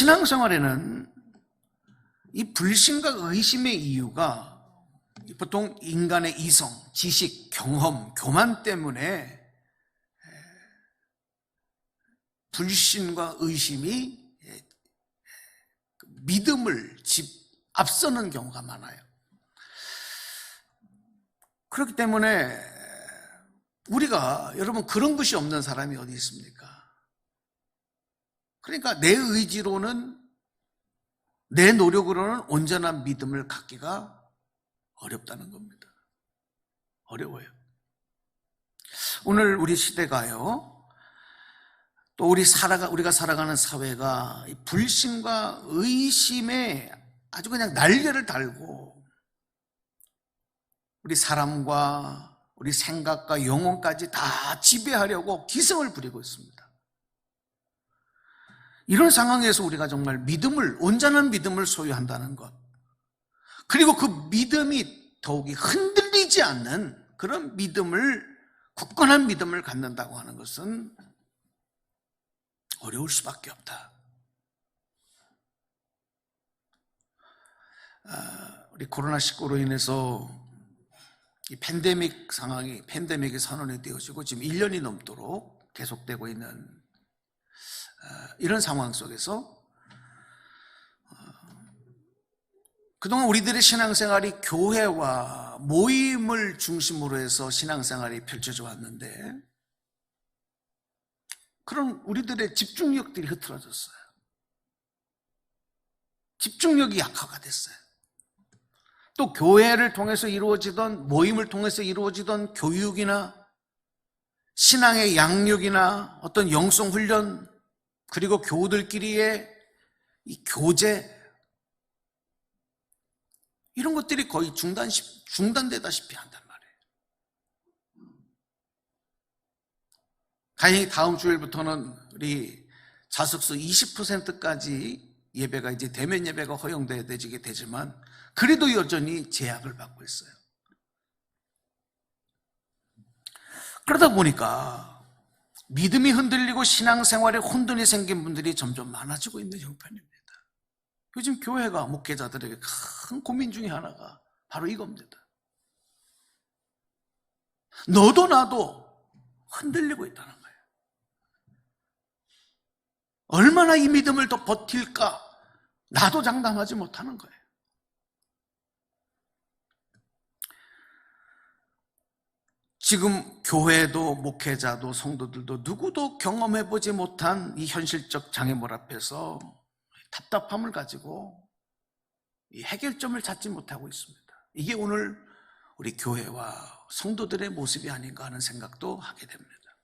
신앙생활에는 이 불신과 의심의 이유가 보통 인간의 이성, 지식, 경험, 교만 때문에 불신과 의심이 믿음을 집 앞서는 경우가 많아요. 그렇기 때문에 우리가 여러분 그런 것이 없는 사람이 어디 있습니까? 그러니까 내 의지로는 내 노력으로는 온전한 믿음을 갖기가 어렵다는 겁니다. 어려워요. 오늘 우리 시대가요. 또 우리 살아가 우리가 살아가는 사회가 불신과 의심에 아주 그냥 날개를 달고 우리 사람과 우리 생각과 영혼까지 다 지배하려고 기승을 부리고 있습니다. 이런 상황에서 우리가 정말 믿음을, 온전한 믿음을 소유한다는 것. 그리고 그 믿음이 더욱이 흔들리지 않는 그런 믿음을, 굳건한 믿음을 갖는다고 하는 것은 어려울 수밖에 없다. 아, 우리 코로나19로 인해서 이 팬데믹 상황이, 팬데믹이 선언이 되어지고 지금 1년이 넘도록 계속되고 있는 아, 이런 상황 속에서 어, 그동안 우리들의 신앙생활이 교회와 모임을 중심으로 해서 신앙생활이 펼쳐져 왔는데 그런 우리들의 집중력들이 흐트러졌어요. 집중력이 약화가 됐어요. 또 교회를 통해서 이루어지던 모임을 통해서 이루어지던 교육이나 신앙의 양육이나 어떤 영성 훈련 그리고 교우들끼리의 이 교제 이런 것들이 거의 중단 중단되다시피 한단 말이에요. 다행히 다음 주일부터는 우리 자석수 20%까지 예배가 이제 대면 예배가 허용되어지게 되지만 그래도 여전히 제약을 받고 있어요. 그러다 보니까 믿음이 흔들리고 신앙생활에 혼돈이 생긴 분들이 점점 많아지고 있는 형편입니다. 요즘 교회가 목회자들에게 큰 고민 중에 하나가 바로 이겁니다. 너도 나도 흔들리고 있다는 거예요. 얼마나 이 믿음을 더 버틸까? 나도 장담하지 못하는 거예요. 지금 교회도 목회자도 성도들도 누구도 경험해 보지 못한 이 현실적 장애물 앞에서 답답함을 가지고 해결점을 찾지 못하고 있습니다. 이게 오늘 우리 교회와 성도들의 모습이 아닌가 하는 생각도 하게 됩니다.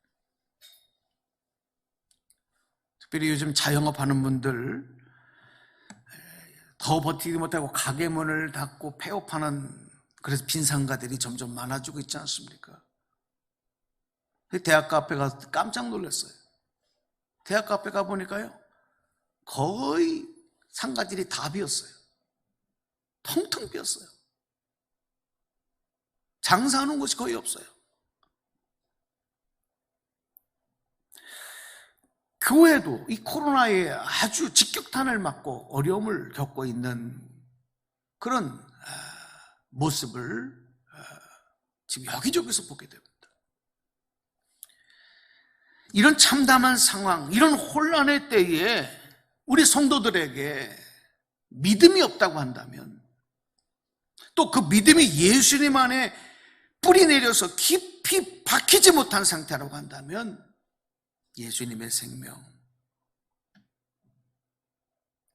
특별히 요즘 자영업 하는 분들 더 버티지 못하고 가게 문을 닫고 폐업하는 그래서 빈상가들이 점점 많아지고 있지 않습니까? 대학 카페 가서 깜짝 놀랐어요. 대학 카페 가보니까요, 거의 상가들이 다 비었어요. 텅텅 비었어요. 장사하는 곳이 거의 없어요. 교회도 이 코로나에 아주 직격탄을 맞고 어려움을 겪고 있는 그런 아, 모습을 아, 지금 여기저기서 보게 됩니다. 이런 참담한 상황, 이런 혼란의 때에 우리 성도들에게 믿음이 없다고 한다면 또 그 믿음이 예수님 안에 뿌리 내려서 깊이 박히지 못한 상태라고 한다면 예수님의 생명.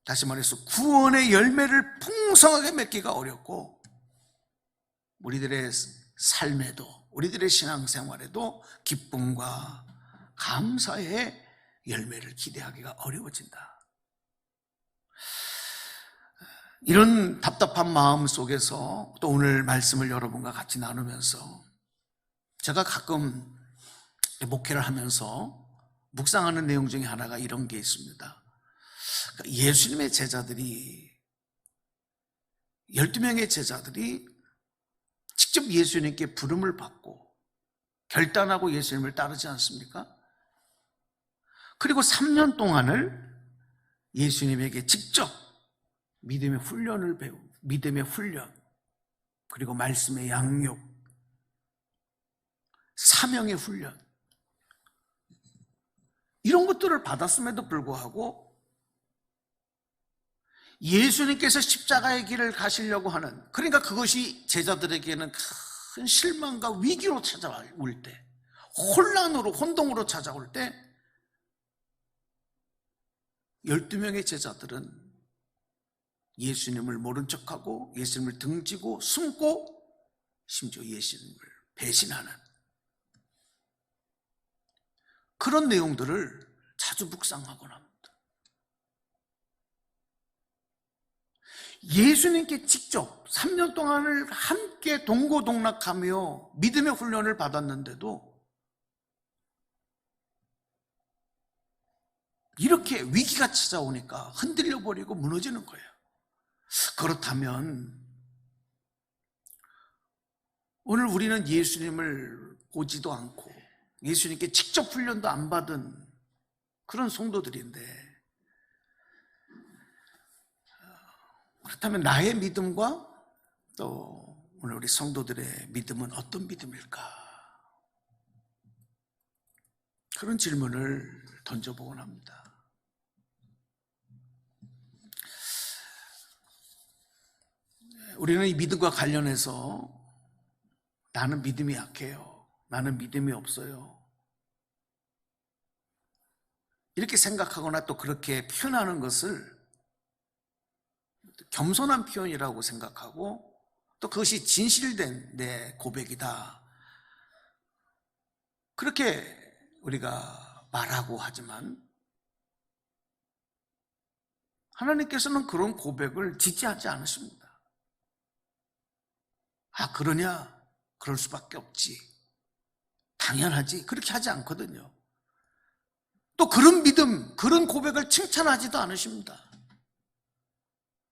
다시 말해서 구원의 열매를 풍성하게 맺기가 어렵고 우리들의 삶에도 우리들의 신앙생활에도 기쁨과 감사의 열매를 기대하기가 어려워진다. 이런 답답한 마음 속에서 또 오늘 말씀을 여러분과 같이 나누면서 제가 가끔 목회를 하면서 묵상하는 내용 중에 하나가 이런 게 있습니다. 그러니까 예수님의 제자들이 12명의 제자들이 직접 예수님께 부름을 받고 결단하고 예수님을 따르지 않습니까? 그리고 3년 동안을 예수님에게 직접 믿음의 훈련을 배우, 믿음의 훈련, 그리고 말씀의 양육, 사명의 훈련, 이런 것들을 받았음에도 불구하고 예수님께서 십자가의 길을 가시려고 하는, 그러니까 그것이 제자들에게는 큰 실망과 위기로 찾아올 때, 혼란으로, 혼동으로 찾아올 때, 12명의 제자들은 예수님을 모른 척하고 예수님을 등지고 숨고 심지어 예수님을 배신하는 그런 내용들을 자주 묵상하곤 합니다. 예수님께 직접 3년 동안을 함께 동고동락하며 믿음의 훈련을 받았는데도 이렇게 위기가 찾아오니까 흔들려 버리고 무너지는 거예요. 그렇다면 오늘 우리는 예수님을 보지도 않고 예수님께 직접 훈련도 안 받은 그런 성도들인데 그렇다면 나의 믿음과 또 오늘 우리 성도들의 믿음은 어떤 믿음일까? 그런 질문을 던져보곤 합니다. 우리는 이 믿음과 관련해서 나는 믿음이 약해요. 나는 믿음이 없어요. 이렇게 생각하거나 또 그렇게 표현하는 것을 겸손한 표현이라고 생각하고 또 그것이 진실된 내 고백이다. 그렇게 우리가 말하고 하지만 하나님께서는 그런 고백을 지지하지 않으십니다. 아, 그러냐? 그럴 수밖에 없지. 당연하지. 그렇게 하지 않거든요. 또 그런 믿음, 그런 고백을 칭찬하지도 않으십니다.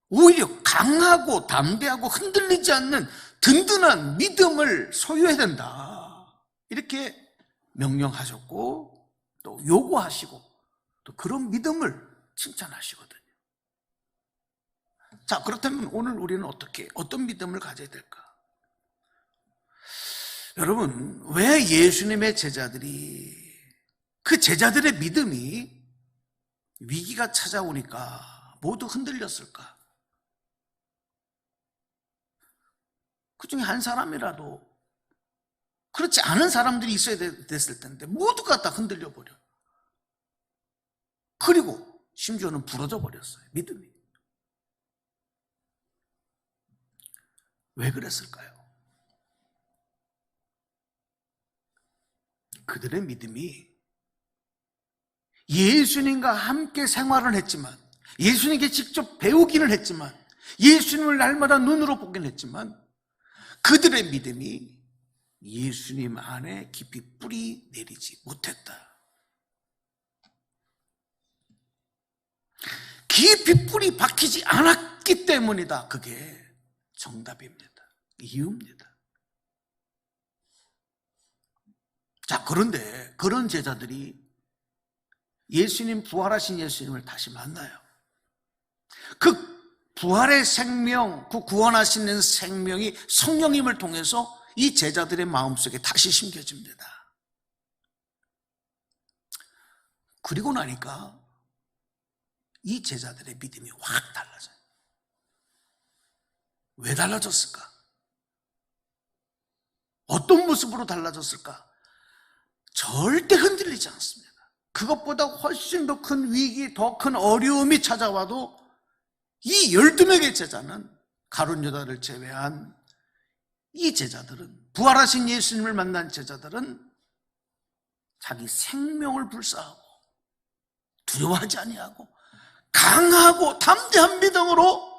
오히려 강하고 담대하고 흔들리지 않는 든든한 믿음을 소유해야 된다. 이렇게 명령하셨고, 또 요구하시고, 또 그런 믿음을 칭찬하시거든요. 자, 그렇다면 오늘 우리는 어떻게, 어떤 믿음을 가져야 될까? 여러분, 왜 예수님의 제자들이 그 제자들의 믿음이 위기가 찾아오니까 모두 흔들렸을까? 그 중에 한 사람이라도 그렇지 않은 사람들이 있어야 됐을 텐데 모두가 다 흔들려 버려. 그리고 심지어는 부러져 버렸어요. 믿음이. 왜 그랬을까요? 그들의 믿음이 예수님과 함께 생활을 했지만, 예수님께 직접 배우기는 했지만, 예수님을 날마다 눈으로 보긴 했지만, 그들의 믿음이 예수님 안에 깊이 뿌리 내리지 못했다. 깊이 뿌리 박히지 않았기 때문이다. 그게 정답입니다. 이유입니다. 자, 그런데 그런 제자들이 예수님, 부활하신 예수님을 다시 만나요. 그 부활의 생명, 그 구원하시는 생명이 성령님을 통해서 이 제자들의 마음속에 다시 심겨집니다. 그리고 나니까 이 제자들의 믿음이 확 달라져요. 왜 달라졌을까? 어떤 모습으로 달라졌을까? 절대 흔들리지 않습니다. 그것보다 훨씬 더 큰 위기, 더 큰 어려움이 찾아와도 이 12명의 제자는 가론 유다를 제외한 이 제자들은 부활하신 예수님을 만난 제자들은 자기 생명을 불사하고 두려워하지 아니하고 강하고 담대한 믿음으로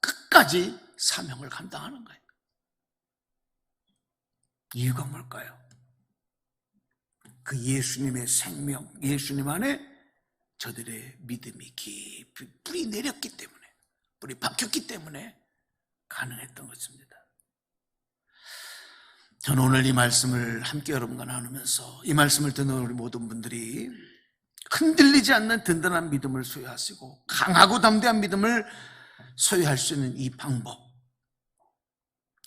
끝까지 사명을 감당하는 거예요. 이유가 뭘까요? 그 예수님의 생명, 예수님 안에 저들의 믿음이 깊이 뿌리 내렸기 때문에, 뿌리 박혔기 때문에 가능했던 것입니다. 저는 오늘 이 말씀을 함께 여러분과 나누면서 이 말씀을 듣는 우리 모든 분들이 흔들리지 않는 든든한 믿음을 소유하시고 강하고 담대한 믿음을 소유할 수 있는 이 방법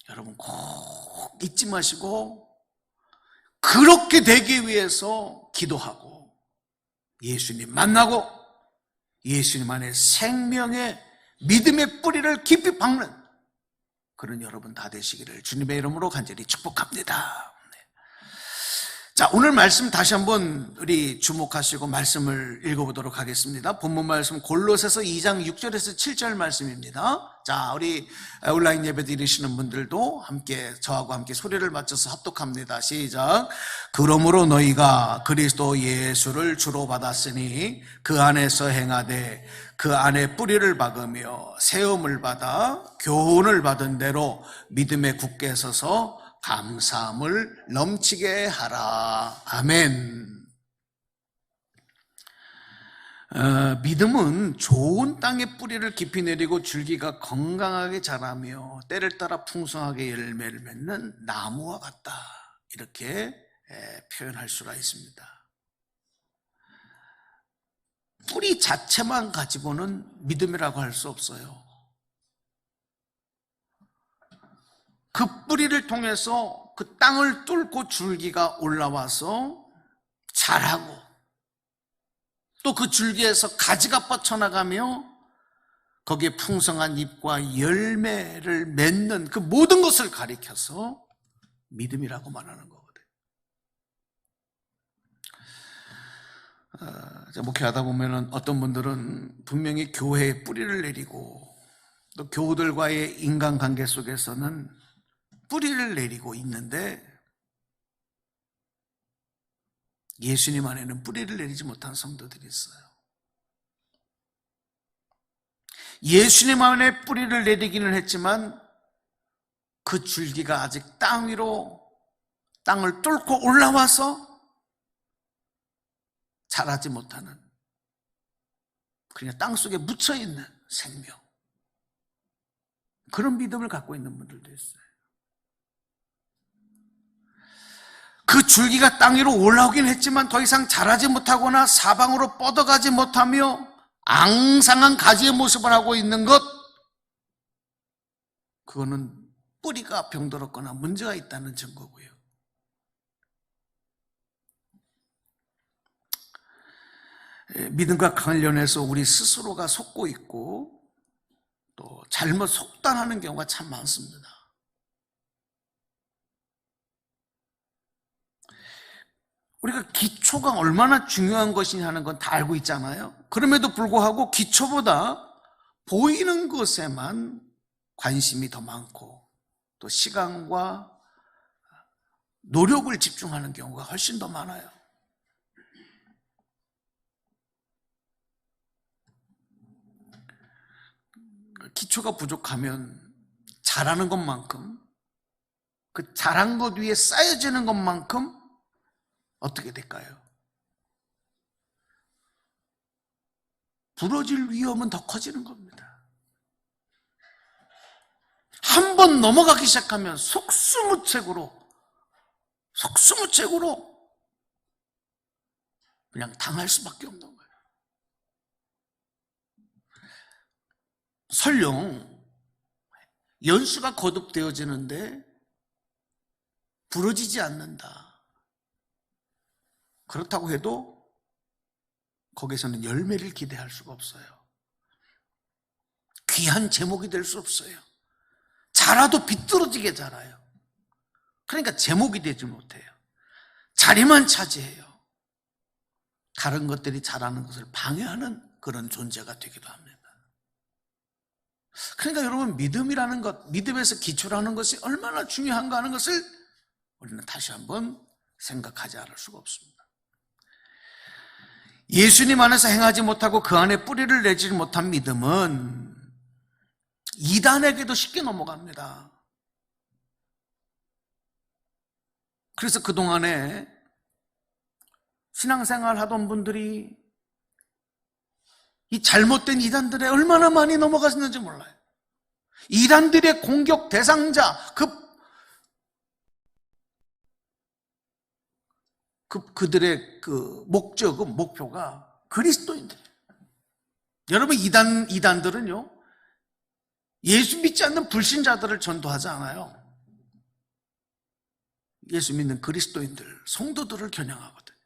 여러분 꼭 잊지 마시고 그렇게 되기 위해서 기도하고 예수님 만나고 예수님 안에 생명의 믿음의 뿌리를 깊이 박는 그런 여러분 다 되시기를 주님의 이름으로 간절히 축복합니다. 네. 자, 오늘 말씀 다시 한번 우리 주목하시고 말씀을 읽어보도록 하겠습니다. 본문 말씀 골로새서 2장 6절에서 7절 말씀입니다. 자, 우리 온라인 예배 드리시는 분들도 함께 저하고 함께 소리를 맞춰서 합독합니다. 시작. 그러므로 너희가 그리스도 예수를 주로 받았으니 그 안에서 행하되 그 안에 뿌리를 박으며 세움을 받아 교훈을 받은 대로 믿음에 굳게 서서 감사함을 넘치게 하라. 아멘. 어, 믿음은 좋은 땅에 뿌리를 깊이 내리고 줄기가 건강하게 자라며 때를 따라 풍성하게 열매를 맺는 나무와 같다. 이렇게 에, 표현할 수가 있습니다. 뿌리 자체만 가지고는 믿음이라고 할 수 없어요. 그 뿌리를 통해서 그 땅을 뚫고 줄기가 올라와서 자라고 또 그 줄기에서 가지가 뻗쳐나가며 거기에 풍성한 잎과 열매를 맺는 그 모든 것을 가리켜서 믿음이라고 말하는 거거든요. 어, 목회하다 보면은 어떤 분들은 분명히 교회에 뿌리를 내리고 또 교우들과의 인간관계 속에서는 뿌리를 내리고 있는데 예수님 안에는 뿌리를 내리지 못한 성도들이 있어요. 예수님 안에 뿌리를 내리기는 했지만 그 줄기가 아직 땅 위로 땅을 뚫고 올라와서 자라지 못하는 그냥 땅 속에 묻혀 있는 생명 그런 믿음을 갖고 있는 분들도 있어요. 그 줄기가 땅 위로 올라오긴 했지만 더 이상 자라지 못하거나 사방으로 뻗어가지 못하며 앙상한 가지의 모습을 하고 있는 것, 그거는 뿌리가 병들었거나 문제가 있다는 증거고요. 예, 믿음과 관련해서 우리 스스로가 속고 있고 또 잘못 속단하는 경우가 참 많습니다. 우리가 기초가 얼마나 중요한 것이냐 하는 건 다 알고 있잖아요. 그럼에도 불구하고 기초보다 보이는 것에만 관심이 더 많고 또 시간과 노력을 집중하는 경우가 훨씬 더 많아요. 기초가 부족하면 잘하는 것만큼 그 잘한 것 위에 쌓여지는 것만큼 어떻게 될까요? 부러질 위험은 더 커지는 겁니다. 한 번 넘어가기 시작하면 속수무책으로, 속수무책으로 그냥 당할 수밖에 없는 거예요. 설령 연수가 거듭되어지는데 부러지지 않는다. 그렇다고 해도 거기서는 열매를 기대할 수가 없어요. 귀한 제목이 될 수 없어요. 자라도 비뚤어지게 자라요. 그러니까 제목이 되지 못해요. 자리만 차지해요. 다른 것들이 자라는 것을 방해하는 그런 존재가 되기도 합니다. 그러니까 여러분 믿음이라는 것, 믿음에서 기초라는 것이 얼마나 중요한가 하는 것을 우리는 다시 한번 생각하지 않을 수가 없습니다. 예수님 안에서 행하지 못하고 그 안에 뿌리를 내지 못한 믿음은 이단에게도 쉽게 넘어갑니다. 그래서 그동안에 신앙생활 하던 분들이 이 잘못된 이단들에 얼마나 많이 넘어갔는지 몰라요. 이단들의 공격 대상자, 그, 그, 그들의 그 목적은, 목표가 그리스도인들. 여러분, 이단, 이단들은요, 예수 믿지 않는 불신자들을 전도하지 않아요. 예수 믿는 그리스도인들, 성도들을 겨냥하거든요.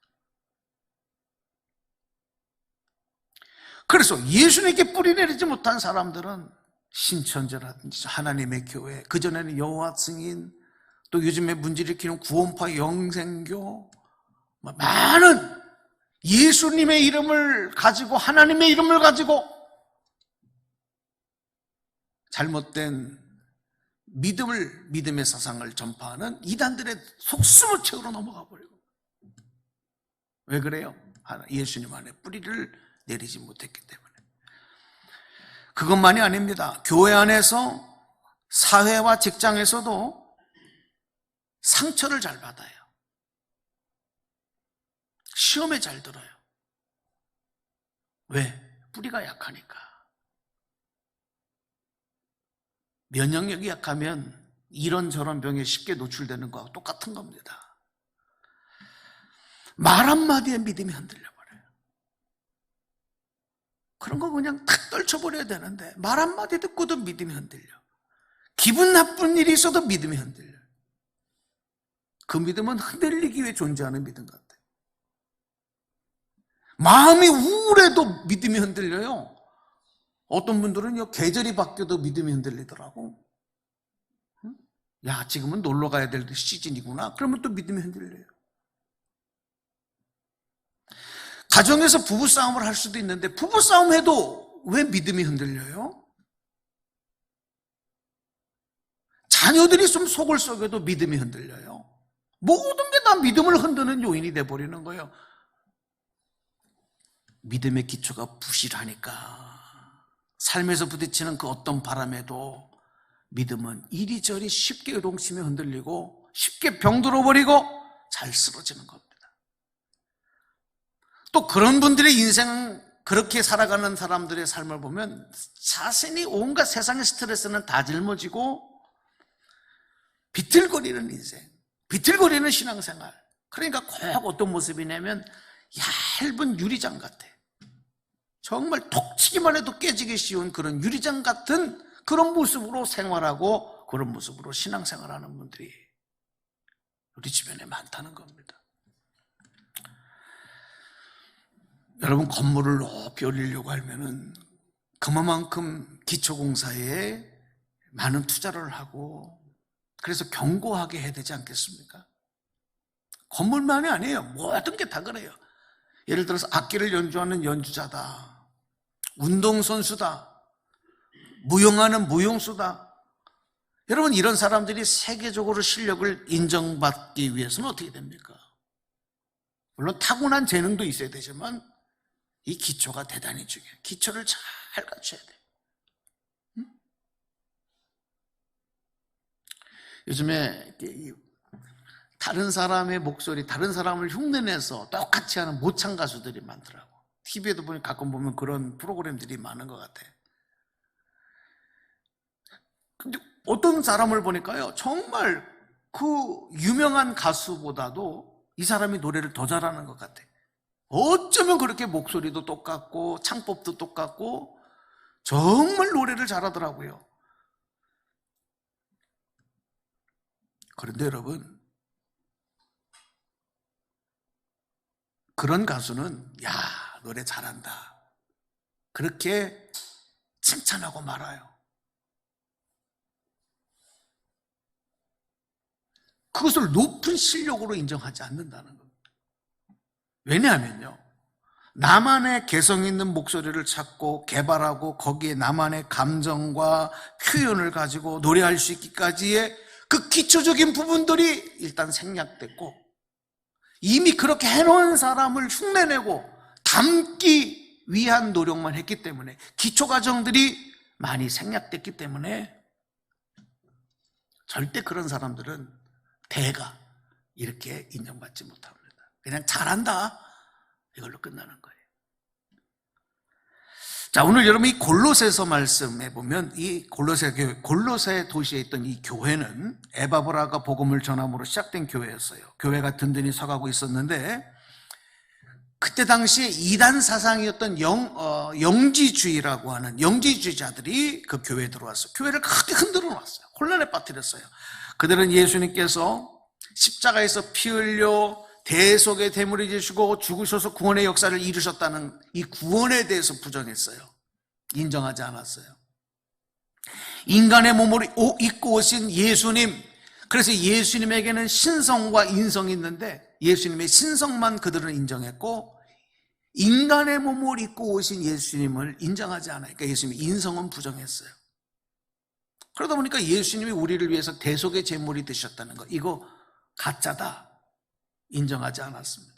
그래서 예수님께 뿌리 내리지 못한 사람들은 신천지라든지 하나님의 교회, 그전에는 여호와 증인, 또 요즘에 문제를 일으키는 구원파 영생교, 뭐 많은 예수님의 이름을 가지고 하나님의 이름을 가지고 잘못된 믿음을 믿음의 사상을 전파하는 이단들의 속수무 채우러 넘어가 버리고 왜 그래요? 예수님 안에 뿌리를 내리지 못했기 때문에 그것만이 아닙니다. 교회 안에서 사회와 직장에서도 상처를 잘 받아요. 시험에 잘 들어요. 왜? 뿌리가 약하니까. 면역력이 약하면 이런저런 병에 쉽게 노출되는 거하고 똑같은 겁니다. 말 한마디에 믿음이 흔들려버려요. 그런 거 그냥 탁 떨쳐버려야 되는데 말 한마디 듣고도 믿음이 흔들려. 기분 나쁜 일이 있어도 믿음이 흔들려. 그 믿음은 흔들리기 위해 존재하는 믿음 같아요. 마음이 우울해도 믿음이 흔들려요. 어떤 분들은요, 계절이 바뀌어도 믿음이 흔들리더라고. 응? 야, 지금은 놀러 가야 될 시즌이구나. 그러면 또 믿음이 흔들려요. 가정에서 부부싸움을 할 수도 있는데, 부부싸움 해도 왜 믿음이 흔들려요? 자녀들이 좀 속을 썩여도 믿음이 흔들려요. 모든 게 다 믿음을 흔드는 요인이 돼버리는 거예요. 믿음의 기초가 부실하니까. 삶에서 부딪히는 그 어떤 바람에도 믿음은 이리저리 쉽게 요동치며 흔들리고 쉽게 병들어 버리고 잘 쓰러지는 겁니다. 또 그런 분들의 인생 그렇게 살아가는 사람들의 삶을 보면 자신이 온갖 세상의 스트레스는 다 짊어지고 비틀거리는 인생, 비틀거리는 신앙생활. 그러니까 꼭 어떤 모습이냐면 얇은 유리장 같아. 정말 톡 치기만 해도 깨지기 쉬운 그런 유리장 같은 그런 모습으로 생활하고 그런 모습으로 신앙생활하는 분들이 우리 주변에 많다는 겁니다. 여러분 건물을 높이 올리려고 하면은 그만큼 기초공사에 많은 투자를 하고 그래서 견고하게 해야 되지 않겠습니까? 건물만이 아니에요. 모든 게 다 그래요. 예를 들어서 악기를 연주하는 연주자다. 운동선수다. 무용하는 무용수다. 여러분, 이런 사람들이 세계적으로 실력을 인정받기 위해서는 어떻게 됩니까? 물론 타고난 재능도 있어야 되지만 이 기초가 대단히 중요해요. 기초를 잘 갖춰야 돼요. 응? 요즘에 다른 사람의 목소리, 다른 사람을 흉내내서 똑같이 하는 모창 가수들이 많더라고. TV에도 보면 가끔 보면 그런 프로그램들이 많은 것 같아. 근데 어떤 사람을 보니까요, 정말 그 유명한 가수보다도 이 사람이 노래를 더 잘하는 것 같아. 어쩌면 그렇게 목소리도 똑같고, 창법도 똑같고, 정말 노래를 잘하더라고요. 그런데 여러분, 그런 가수는, 야, 노래 잘한다. 그렇게 칭찬하고 말아요. 그것을 높은 실력으로 인정하지 않는다는 겁니다. 왜냐하면요. 나만의 개성 있는 목소리를 찾고 개발하고 거기에 나만의 감정과 표현을 가지고 노래할 수 있기까지의 그 기초적인 부분들이 일단 생략됐고 이미 그렇게 해놓은 사람을 흉내내고 담기 위한 노력만 했기 때문에 기초 과정들이 많이 생략됐기 때문에 절대 그런 사람들은 대가 이렇게 인정받지 못합니다. 그냥 잘한다 이걸로 끝나는 거예요. 자, 오늘 여러분 이 골로새서 말씀에 보면 이 골로새 교회, 골로새 도시에 있던 이 교회는 에바브라가 복음을 전함으로 시작된 교회였어요. 교회가 든든히 서가고 있었는데 그때 당시에 이단 사상이었던 영, 어, 영지주의라고 하는 영지주의자들이 그 교회에 들어왔어요. 교회를 크게 흔들어 놨어요. 혼란에 빠뜨렸어요. 그들은 예수님께서 십자가에서 피 흘려 대속의 대물이 지시고 죽으셔서 구원의 역사를 이루셨다는 이 구원에 대해서 부정했어요. 인정하지 않았어요. 인간의 몸을 입고 오신 예수님, 그래서 예수님에게는 신성과 인성이 있는데 예수님의 신성만 그들은 인정했고 인간의 몸을 입고 오신 예수님을 인정하지 않아요. 그러니까 예수님의 인성은 부정했어요. 그러다 보니까 예수님이 우리를 위해서 대속의 제물이 되셨다는 거 이거 가짜다. 인정하지 않았습니다.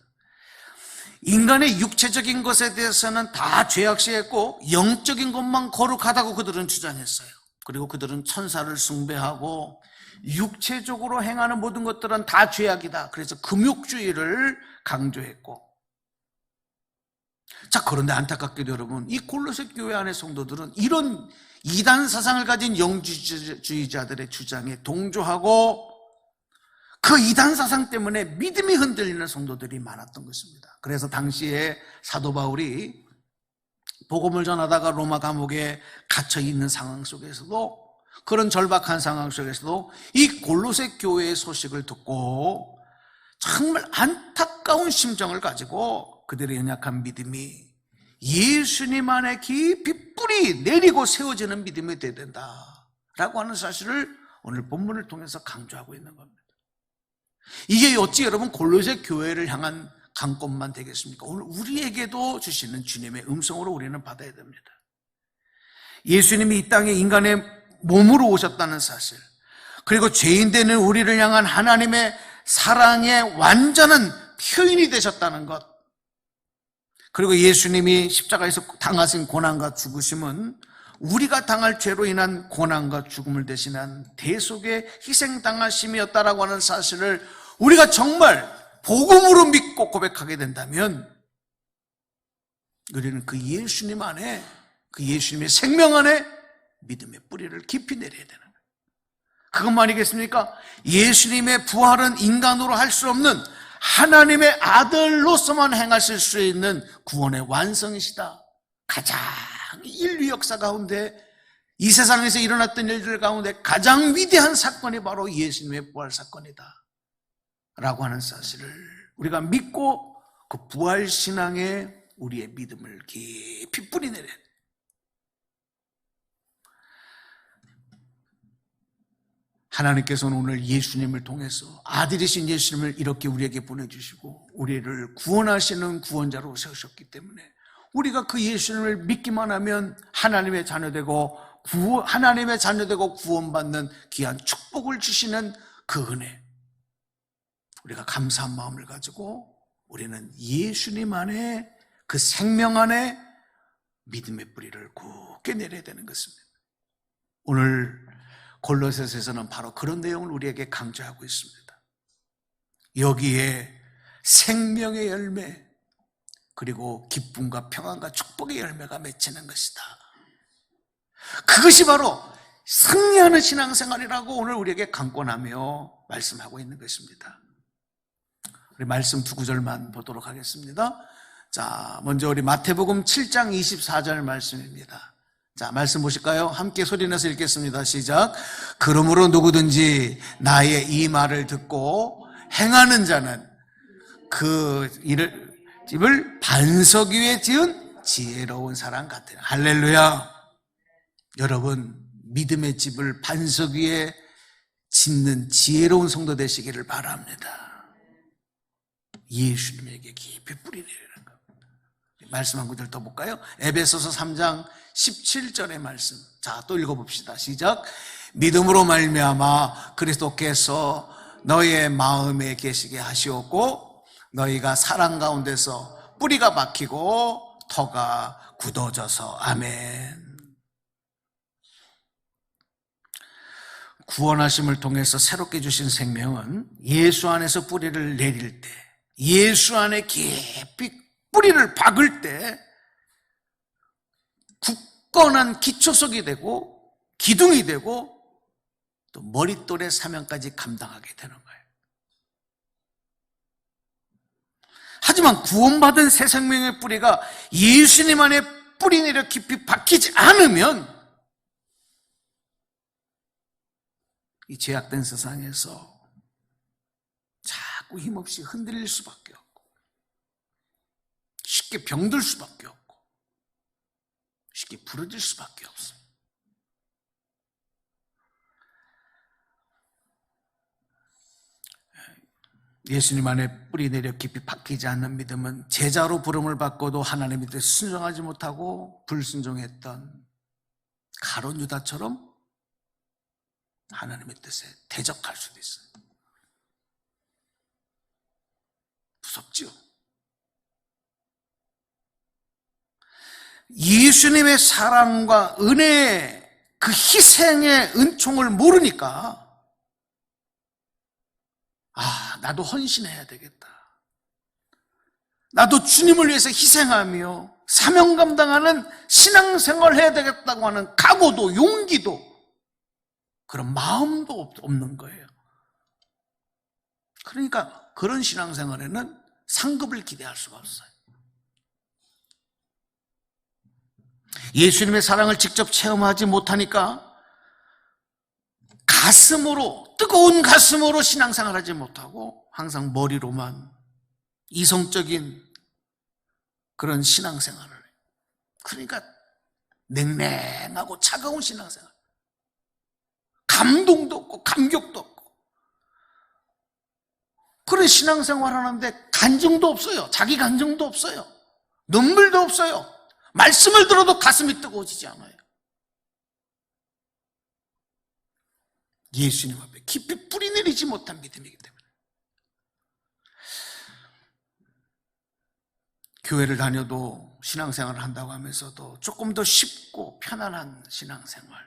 인간의 육체적인 것에 대해서는 다 죄악시했고 영적인 것만 거룩하다고 그들은 주장했어요. 그리고 그들은 천사를 숭배하고 육체적으로 행하는 모든 것들은 다 죄악이다. 그래서 금욕주의를 강조했고 자 그런데 안타깝게도 여러분 이 골로새 교회 안의 성도들은 이런 이단 사상을 가진 영주주의자들의 주장에 동조하고 그 이단 사상 때문에 믿음이 흔들리는 성도들이 많았던 것입니다. 그래서 당시에 사도 바울이 복음을 전하다가 로마 감옥에 갇혀 있는 상황 속에서도 그런 절박한 상황 속에서도 이 골로새 교회의 소식을 듣고 정말 안타까운 심정을 가지고 그들의 연약한 믿음이 예수님 안에 깊이 뿌리 내리고 세워지는 믿음이 되야 된다 라고 하는 사실을 오늘 본문을 통해서 강조하고 있는 겁니다. 이게 어찌 여러분 골로새 교회를 향한 강권만 되겠습니까? 오늘 우리에게도 주시는 주님의 음성으로 우리는 받아야 됩니다. 예수님이 이 땅에 인간의 몸으로 오셨다는 사실, 그리고 죄인 되는 우리를 향한 하나님의 사랑의 완전한 표현이 되셨다는 것, 그리고 예수님이 십자가에서 당하신 고난과 죽으심은 우리가 당할 죄로 인한 고난과 죽음을 대신한 대속의 희생당하심이었다라고 하는 사실을 우리가 정말 복음으로 믿고 고백하게 된다면 우리는 그 예수님 안에 그 예수님의 생명 안에 믿음의 뿌리를 깊이 내려야 되는 거예요. 그것만이겠습니까? 예수님의 부활은 인간으로 할 수 없는 하나님의 아들로서만 행하실 수 있는 구원의 완성이시다. 가장 인류 역사 가운데 이 세상에서 일어났던 일들 가운데 가장 위대한 사건이 바로 예수님의 부활 사건이다. 라고 하는 사실을 우리가 믿고 그 부활 신앙에 우리의 믿음을 깊이 뿌리내려 하나님께서는 오늘 예수님을 통해서 아들이신 예수님을 이렇게 우리에게 보내주시고 우리를 구원하시는 구원자로 세우셨기 때문에 우리가 그 예수님을 믿기만 하면 하나님의 자녀되고 구원, 하나님의 자녀되고 구원받는 귀한 축복을 주시는 그 은혜 우리가 감사한 마음을 가지고 우리는 예수님 안에 그 생명 안에 믿음의 뿌리를 굳게 내려야 되는 것입니다. 오늘 골로새서에서는 바로 그런 내용을 우리에게 강조하고 있습니다. 여기에 생명의 열매 그리고 기쁨과 평안과 축복의 열매가 맺히는 것이다. 그것이 바로 승리하는 신앙생활이라고 오늘 우리에게 강권하며 말씀하고 있는 것입니다. 우리 말씀 두 구절만 보도록 하겠습니다. 자, 먼저 우리 마태복음 7장 24절 말씀입니다. 자, 말씀 보실까요? 함께 소리내서 읽겠습니다. 시작. 그러므로 누구든지 나의 이 말을 듣고 행하는 자는 그 일을, 집을 반석 위에 지은 지혜로운 사람 같아요. 할렐루야. 여러분, 믿음의 집을 반석 위에 짓는 지혜로운 성도 되시기를 바랍니다. 예수님에게 깊이 뿌리 내리는 겁니다. 말씀 한 구절 더 볼까요? 에베소서 3장 17절의 말씀. 자, 또 읽어봅시다. 시작. 믿음으로 말미암아 그리스도께서 너의 마음에 계시게 하시었고 너희가 사랑 가운데서 뿌리가 박히고 터가 굳어져서 아멘. 구원하심을 통해서 새롭게 주신 생명은 예수 안에서 뿌리를 내릴 때 예수 안에 깊이 뿌리를 박을 때 굳건한 기초석이 되고 기둥이 되고 또 머릿돌의 사명까지 감당하게 되는 거예요. 하지만 구원받은 새 생명의 뿌리가 예수님 안에 뿌리 내려 깊이 박히지 않으면 이 제약된 세상에서 자꾸 힘없이 흔들릴 수밖에 없고 쉽게 병들 수밖에 없고 쉽게 부러질 수밖에 없어요. 예수님 안에 뿌리 내려 깊이 박히지 않는 믿음은 제자로 부름을 받고도 하나님의 뜻에 순종하지 못하고 불순종했던 가론 유다처럼 하나님의 뜻에 대적할 수도 있어요. 무섭죠? 예수님의 사랑과 은혜, 그 희생의 은총을 모르니까 아, 나도 헌신해야 되겠다. 나도 주님을 위해서 희생하며 사명 감당하는 신앙생활 해야 되겠다고 하는 각오도 용기도 그런 마음도 없- 없는 거예요. 그러니까 그런 신앙생활에는 상급을 기대할 수가 없어요. 예수님의 사랑을 직접 체험하지 못하니까 가슴으로 뜨거운 가슴으로 신앙생활 하지 못하고 항상 머리로만 이성적인 그런 신앙생활을. 해요. 그러니까 냉랭하고 차가운 신앙생활. 감동도 없고 감격도 없고. 그런 신앙생활 하는데 간증도 없어요. 자기 간증도 없어요. 눈물도 없어요 말씀을 들어도 가슴이 뜨거워지지 않아요. 예수님 앞에 깊이 뿌리 내리지 못한 믿음이기 때문에. 교회를 다녀도 신앙생활을 한다고 하면서도 조금 더 쉽고 편안한 신앙생활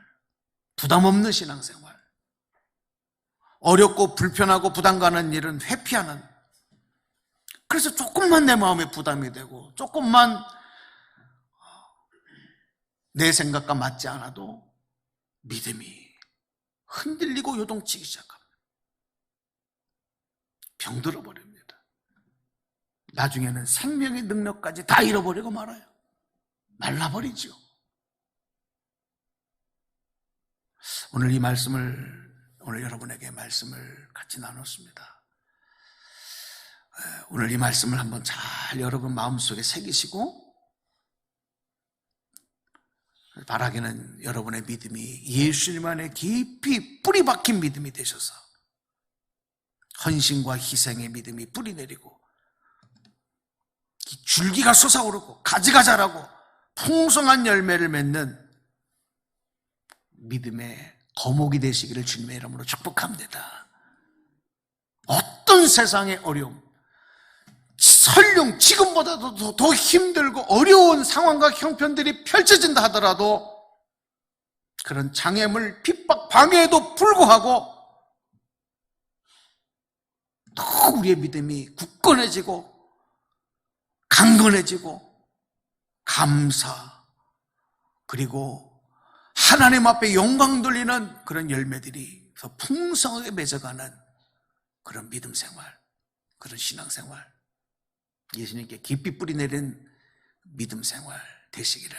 부담 없는 신앙생활 어렵고 불편하고 부담 가는 일은 회피하는. 그래서 조금만 내 마음에 부담이 되고 조금만 내 생각과 맞지 않아도 믿음이 흔들리고 요동치기 시작합니다. 병들어 버립니다. 나중에는 생명의 능력까지 다 잃어버리고 말아요. 말라버리죠. 오늘 이 말씀을 오늘 여러분에게 말씀을 같이 나눴습니다. 에, 오늘 이 말씀을 한번 잘 여러분 마음속에 새기시고 바라기는 여러분의 믿음이 예수님 안에 깊이 뿌리 박힌 믿음이 되셔서 헌신과 희생의 믿음이 뿌리 내리고 이 줄기가 솟아오르고 가지가 자라고 풍성한 열매를 맺는 믿음의 거목이 되시기를 주님의 이름으로 축복합니다. 어떤 세상의 어려움, 설령 지금보다도 더, 더 힘들고 어려운 상황과 형편들이 펼쳐진다 하더라도 그런 장애물, 핍박, 방해에도 불구하고 더 우리의 믿음이 굳건해지고 강건해지고 감사 그리고 하나님 앞에 영광 돌리는 그런 열매들이 더 풍성하게 맺어가는 그런 믿음 생활, 그런 신앙 생활, 예수님께 깊이 뿌리 내린 믿음 생활 되시기를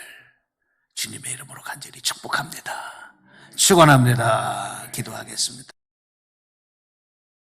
주님의 이름으로 간절히 축복합니다. 축원합니다. 기도하겠습니다.